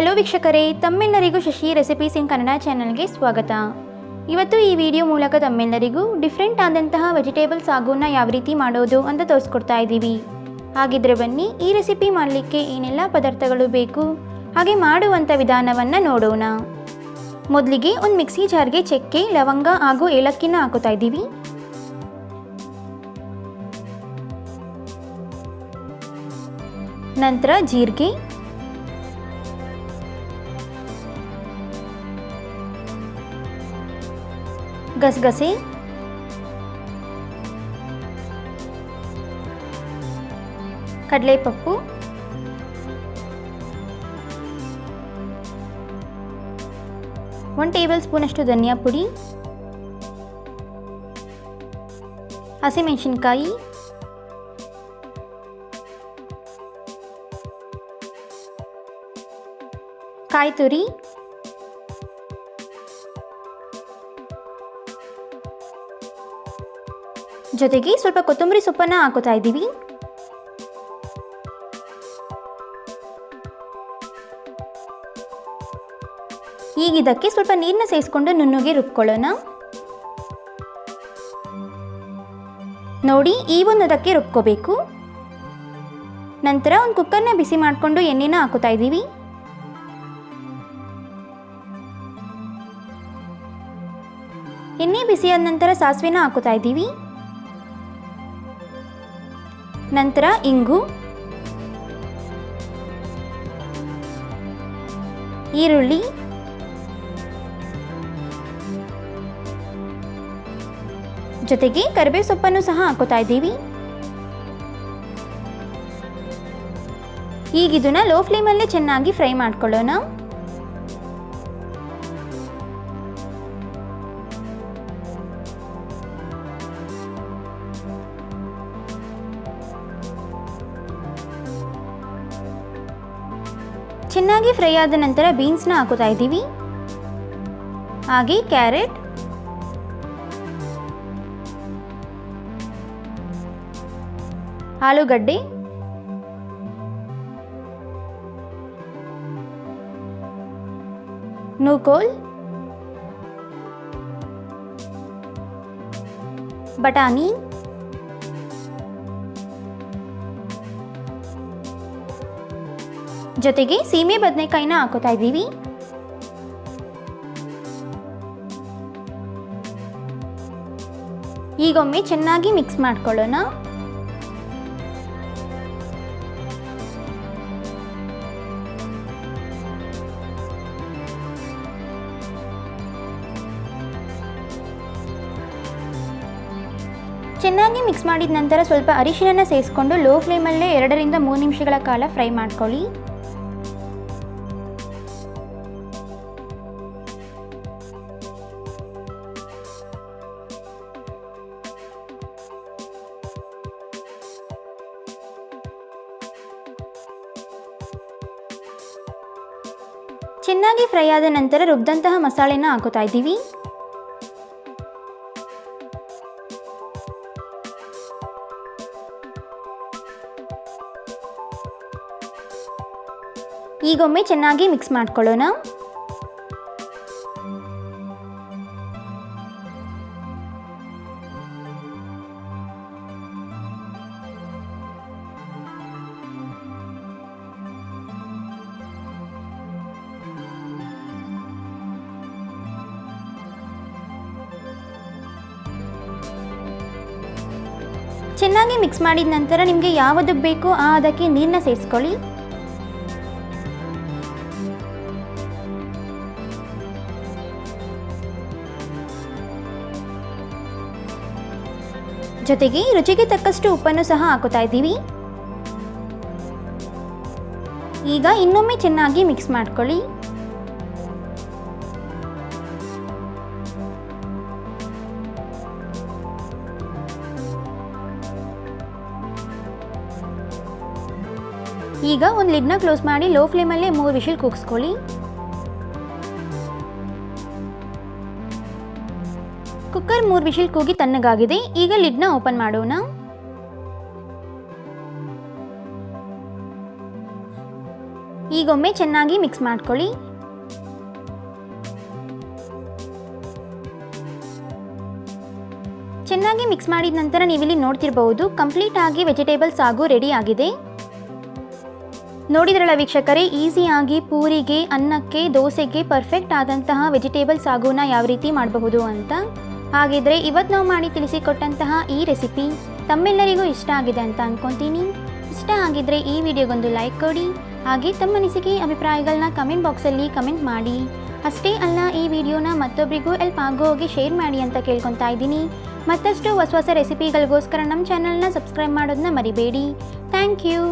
Hello ವೀಕ್ಷಕರೇ, ತಮ್ಮೆಲ್ಲರಿಗೂ Shashi recipes ಇನ್ ಕನ್ನಡ ಚಾನಲ್ಗೆ ಸ್ವಾಗತ. ಇವತ್ತು ಈ ವಿಡಿಯೋ ಮೂಲಕ ತಮ್ಮೆಲ್ಲರಿಗೂ ಡಿಫ್ರೆಂಟ್ ಆದಂತಹ ವೆಜಿಟೇಬಲ್ ಸಾಗುನ ಯಾವ ರೀತಿ ಮಾಡೋದು ಅಂತ ತೋರಿಸ್ಕೊಡ್ತಾ ಇದ್ದೀವಿ. ಹಾಗಿದ್ರೆ ಬನ್ನಿ, ಈ ರೆಸಿಪಿ ಮಾಡಲಿಕ್ಕೆ ಏನೆಲ್ಲ ಪದಾರ್ಥಗಳು ಬೇಕು, ಹಾಗೆ ಮಾಡುವಂಥ ವಿಧಾನವನ್ನು ನೋಡೋಣ. ಮೊದಲಿಗೆ ಒಂದು ಮಿಕ್ಸಿ ಜಾರ್ಗೆ ಚಕ್ಕೆ, ಲವಂಗ ಹಾಗೂ ಏಲಕ್ಕಿನ ಹಾಕೋತಾ ಇದ್ದೀವಿ. ನಂತರ ಜೀರಿಗೆ ಗಸಗಸೆ ಕಡಲೆಪಪ್ಪು ಒನ್ ಟೇಬಲ್ ಸ್ಪೂನಷ್ಟು ಧನಿಯಾ ಪುಡಿ ಹಸಿಮೆಣಸಿನ್ಕಾಯಿ ಕಾಯಿ ತುರಿ ಜೊತೆಗೆ ಸ್ವಲ್ಪ ಕೊತ್ತಂಬರಿ ಸೊಪ್ಪನ್ನು ಹಾಕೋತಾ ಇದ್ದೀವಿ. ಈಗ ಇದಕ್ಕೆ ಸ್ವಲ್ಪ ನೀರನ್ನ ಸೇರಿಸ್ಕೊಂಡು ನುಣ್ಣಗೆ ರುಬ್ಕೊಳ್ಳೋಣ. ನೋಡಿ, ಈ ಒಂದು ಅದಕ್ಕೆ ರುಬ್ಕೋಬೇಕು. ನಂತರ ಒಂದು ಕುಕ್ಕರ್ನ ಬಿಸಿ ಮಾಡಿಕೊಂಡು ಎಣ್ಣೆನ ಹಾಕೋತಾ ಇದ್ದೀವಿ. ಎಣ್ಣೆ ಬಿಸಿಯಾದ ನಂತರ ಸಾಸಿವೆನ ಹಾಕೋತಾ ಇದ್ದೀವಿ. ನಂತರ ಇಂಗು. ಈರುಳ್ಳಿ. ಜೊತೆಗೆ ಕರಿಬೇವು ಸೊಪ್ಪನ್ನು ಸಹ ಹಾಕೋತಾ ಇದ್ದೀವಿ. ಈಗ ಇದನ್ನ ಲೋ ಫ್ಲೇಮಲ್ಲೇ ಚೆನ್ನಾಗಿ ಫ್ರೈ ಮಾಡ್ಕೊಳ್ಳೋಣ. ಚೆನ್ನಾಗಿ ಫ್ರೈ ಆದ ನಂತರ ಬೀನ್ಸ್ನ ಹಾಕೋತಾ ಇದ್ದೀವಿ ಹಾಗೆ ಕ್ಯಾರೆಟ್ ಆಲೂಗಡ್ಡೆ ನೂಕೋಲ್ ಬಟಾಣಿ ಜೊತೆಗೆ ಸೀಮೆ ಬದನೆಕಾಯಿನ ಹಾಕೋತಾ ಇದ್ದೀವಿ. ಈಗೊಮ್ಮೆ ಚೆನ್ನಾಗಿ ಮಿಕ್ಸ್ ಮಾಡ್ಕೊಳ್ಳೋಣ. ಚೆನ್ನಾಗಿ ಮಿಕ್ಸ್ ಮಾಡಿದ ನಂತರ ಸ್ವಲ್ಪ ಅರಿಶಿನ ಸೇರಿಸ್ಕೊಂಡು ಲೋ ಫ್ಲೇಮಲ್ಲೇ ಎರಡರಿಂದ ಮೂರು ನಿಮಿಷಗಳ ಕಾಲ ಫ್ರೈ ಮಾಡ್ಕೊಳ್ಳಿ. ಚೆನ್ನಾಗಿ ಫ್ರೈ ಆದ ನಂತರ ರುಬ್ದಂತಹ ಮಸಾಲೆನ ಹಾಕೋತಾ ಇದ್ದೀವಿ. ಈಗೊಮ್ಮೆ ಚೆನ್ನಾಗಿ ಮಿಕ್ಸ್ ಮಾಡ್ಕೊಳ್ಳೋಣ. ಚೆನ್ನಾಗಿ ಮಿಕ್ಸ್ ಮಾಡಿದ ನಂತರ ನಿಮಗೆ ಯಾವುದು ಬೇಕೋ ಆ ಅದಕ್ಕೆ ನೀರನ್ನ ಸೇರಿಸ್ಕೊಳ್ಳಿ. ಜೊತೆಗೆ ರುಚಿಗೆ ತಕ್ಕಷ್ಟು ಉಪ್ಪನ್ನು ಸಹ ಹಾಕುತ್ತಾ ಇದ್ದೀವಿ. ಈಗ ಇನ್ನೊಮ್ಮೆ ಚೆನ್ನಾಗಿ ಮಿಕ್ಸ್ ಮಾಡ್ಕೊಳ್ಳಿ. ಈಗ ಒಂದು ಲಿಡ್ನ ಕ್ಲೋಸ್ ಮಾಡಿ ಲೋ ಫ್ಲೇಮಲ್ಲೇ ಮೂರು ವಿಷಲ್ ಕೂಗಿಸ್ಕೊಳ್ಳಿ. ಕುಕ್ಕರ್ ಮೂರು ವಿಷಲ್ ಕೂಗಿ ತಣ್ಣಗಾಗಿದೆ. ಈಗ ಲಿಡ್ನ ಓಪನ್ ಮಾಡೋಣ. ಈಗೊಮ್ಮೆ ಚೆನ್ನಾಗಿ ಮಿಕ್ಸ್ ಮಾಡ್ಕೊಳ್ಳಿ. ಚೆನ್ನಾಗಿ ಮಿಕ್ಸ್ ಮಾಡಿದ ನಂತರ ನೀವಿಲ್ಲಿ ನೋಡ್ತಿರಬಹುದು, ಕಂಪ್ಲೀಟ್ ಆಗಿ ವೆಜಿಟೇಬಲ್ ಸಾಗು ರೆಡಿ ಆಗಿದೆ. ನೋಡಿದ್ರಲ್ಲ ವೀಕ್ಷಕರೇ ಈಸಿಯಾಗಿ ಪೂರಿಗೆ, ಅನ್ನಕ್ಕೆ, ದೋಸೆಗೆ ಪರ್ಫೆಕ್ಟ್ ಆದಂತಹ ವೆಜಿಟೇಬಲ್ ಸಾಗುನ ಯಾವ ರೀತಿ ಮಾಡಬಹುದು ಅಂತ? ಹಾಗಿದ್ರೆ ಇವತ್ತು ನಾವು ಮಾಡಿ ತಿಳಿಸಿಕೊಟ್ಟಂತಹ ಈ ರೆಸಿಪಿ ತಮ್ಮೆಲ್ಲರಿಗೂ ಇಷ್ಟ ಆಗಿದೆ ಅಂತ ಅನ್ಕೊಂತೀನಿ. ಇಷ್ಟ ಆಗಿದ್ರೆ ಈ ವಿಡಿಯೋಗೊಂದು ಲೈಕ್ ಕೊಡಿ, ಹಾಗೆ ತಮ್ಮ ಅನಿಸಿಕೆ ಅಭಿಪ್ರಾಯಗಳನ್ನ ಕಮೆಂಟ್ ಬಾಕ್ಸಲ್ಲಿ ಕಮೆಂಟ್ ಮಾಡಿ. ಅಷ್ಟೇ ಅಲ್ಲ, ಈ ವಿಡಿಯೋನ ಮತ್ತೊಬ್ಬರಿಗೂ ಎಲ್ಪ್ ಆಗೋ ಹೋಗಿ ಶೇರ್ ಮಾಡಿ ಅಂತ ಕೇಳ್ಕೊತಾ ಇದ್ದೀನಿ. ಮತ್ತಷ್ಟು ಹೊಸ ಹೊಸ ರೆಸಿಪಿಗಳಿಗೋಸ್ಕರ ನಮ್ಮ ಚಾನಲ್ನ ಸಬ್ಸ್ಕ್ರೈಬ್ ಮಾಡೋದನ್ನ ಮರಿಬೇಡಿ. Thank you